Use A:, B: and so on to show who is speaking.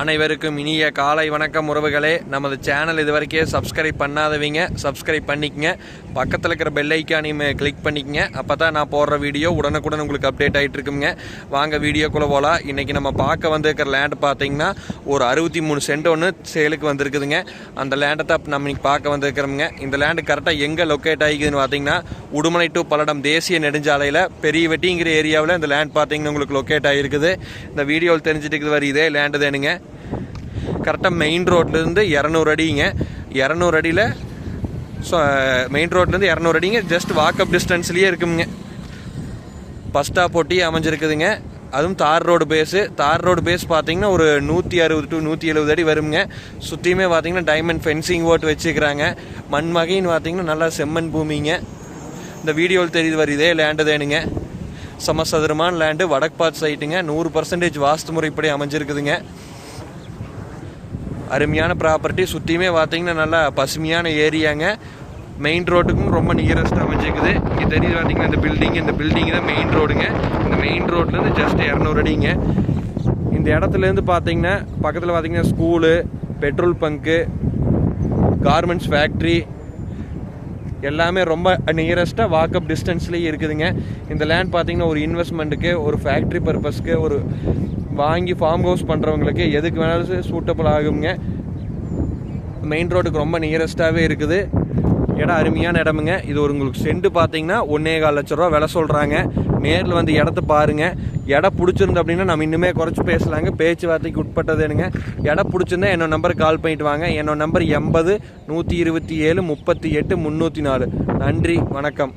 A: அனைவருக்கும் இனிய காலை வணக்கம் உறவுகளே. நமது சேனல் இது வரைக்கும் சப்ஸ்கிரைப் பண்ணாதவங்க. சப்ஸ்கிரைப் பண்ணிக்கங்க. பக்கத்தில் இருக்கிற பெல் ஐக்கானையும் கிளிக் பண்ணிக்கங்க. அப்போ தான் நான் போடுற வீடியோ உடனுக்குடன் உங்களுக்கு அப்டேட் ஆகிட்டு இருக்குங்க. வாங்க வீடியோக்குள்ளே போகலாம் இன்றைக்கி நம்ம பார்க்க வந்திருக்கிற லேண்ட் பார்த்தீங்கன்னா ஒரு அறுபத்தி மூணு சென்ட் ஒன்று சேலுக்கு வந்திருக்குதுங்க. அந்த லேண்டை தான் நம்ம இன்றைக்கி பார்க்க வந்திருக்கிறோமுங்க. இந்த லேண்டு கரெக்டாக எங்கே லொக்கேட் ஆகிக்குதுன்னு பார்த்தீங்கன்னா உடுமலை டு பல்லடம் தேசிய நெடுஞ்சாலையில் பெரிய வெட்டிங்கிற ஏரியாவில் இந்த லேண்ட் பார்த்தீங்கன்னா உங்களுக்கு லொக்கேட் ஆகிருக்குது இந்த வீடியோவில் தெரிஞ்சுட்டு வர இதே லேண்டு தானுங்க. கரெக்டாக மெயின் ரோட்லேருந்து இரநூறு அடிங்க. இரநூறு அடியில் ஸோ மெயின் ரோட்லேருந்து இரநூறு அடிங்க. ஜஸ்ட் வாக்கப் டிஸ்டன்ஸ்லேயே இருக்குங்க. பஸ் ஸ்டாப் ஒட்டி அமைஞ்சிருக்குதுங்க. அதுவும் tar road base tar road base பார்த்தீங்கன்னா ஒரு நூற்றி அறுபது டு நூற்றி எழுபது அடி வருங்க. சுற்றியுமே பார்த்தீங்கன்னா டைமண்ட் ஃபென்சிங் ஓட்டு வச்சுக்கிறாங்க மண் மகைன்னு பார்த்தீங்கன்னா நல்லா செம்மண் பூமிங்க. இந்த வீடியோவில் தெரியுது வர இதே லேண்டு தேனுங்க. சமசதுரமான லேண்டு வடக்கு பார்த்து சைட்டுங்க நூறு பர்சன்டேஜ் வாஸ்து முறைப்படி அமைஞ்சிருக்குதுங்க. அருமையான ப்ராப்பர்ட்டி சுற்றியுமே பார்த்தீங்கன்னா நல்லா பசுமையான ஏரியாங்க. மெயின் ரோட்டுக்கும் ரொம்ப நியரஸ்ட்டாக அமைஞ்சிருக்குது. இங்கே தெரியுது பார்த்தீங்கன்னா இந்த பில்டிங் இந்த பில்டிங் தான் மெயின் ரோடுங்க இந்த மெயின் ரோட்லேருந்து ஜஸ்ட் இரநூறு அடிங்க. இந்த இடத்துலேருந்து பார்த்தீங்கன்னா பக்கத்தில் பார்த்தீங்கன்னா school petrol bunk garments factory எல்லாமே ரொம்ப நியரஸ்ட்டாக வாக்கப் டிஸ்டன்ஸ்லேயே இருக்குதுங்க. இந்த லேண்ட் பார்த்தீங்கன்னா ஒரு இன்வெஸ்ட்மெண்ட்டுக்கு ஒரு ஃபேக்ட்ரி பர்பஸ்க்கு ஒரு வாங்கி ஃபார்ம் ஹவுஸ் பண்ணுறவங்களுக்கு எதுக்கு வேணாலும் சூட்டபிள் ஆகுங்க. மெயின் ரோட்டுக்கு ரொம்ப நியரஸ்ட்டாகவே இருக்குது. இடம் அருமையான இடமுங்க. இது ஒரு உங்களுக்கு சென்ட் பார்த்தீங்கன்னா ஒன்றே கால் லட்ச ரூபா விலை சொல்கிறாங்க நேரில் வந்து இடத்த பாருங்கள் இடம் பிடிச்சிருந்து அப்படின்னா நம்ம இன்னுமே குறைச்சி பேசலாங்க. பேச்சுவார்த்தைக்கு உட்பட்டதுனுங்க இடம் பிடிச்சிருந்தா என்னோட நம்பருக்கு கால் பண்ணிட்டு வாங்க. என்னோட நம்பர் எண்பது நூற்றி இருபத்தி ஏழு முப்பத்தி எட்டு முந்நூற்றி நாலு. நன்றி. வணக்கம்.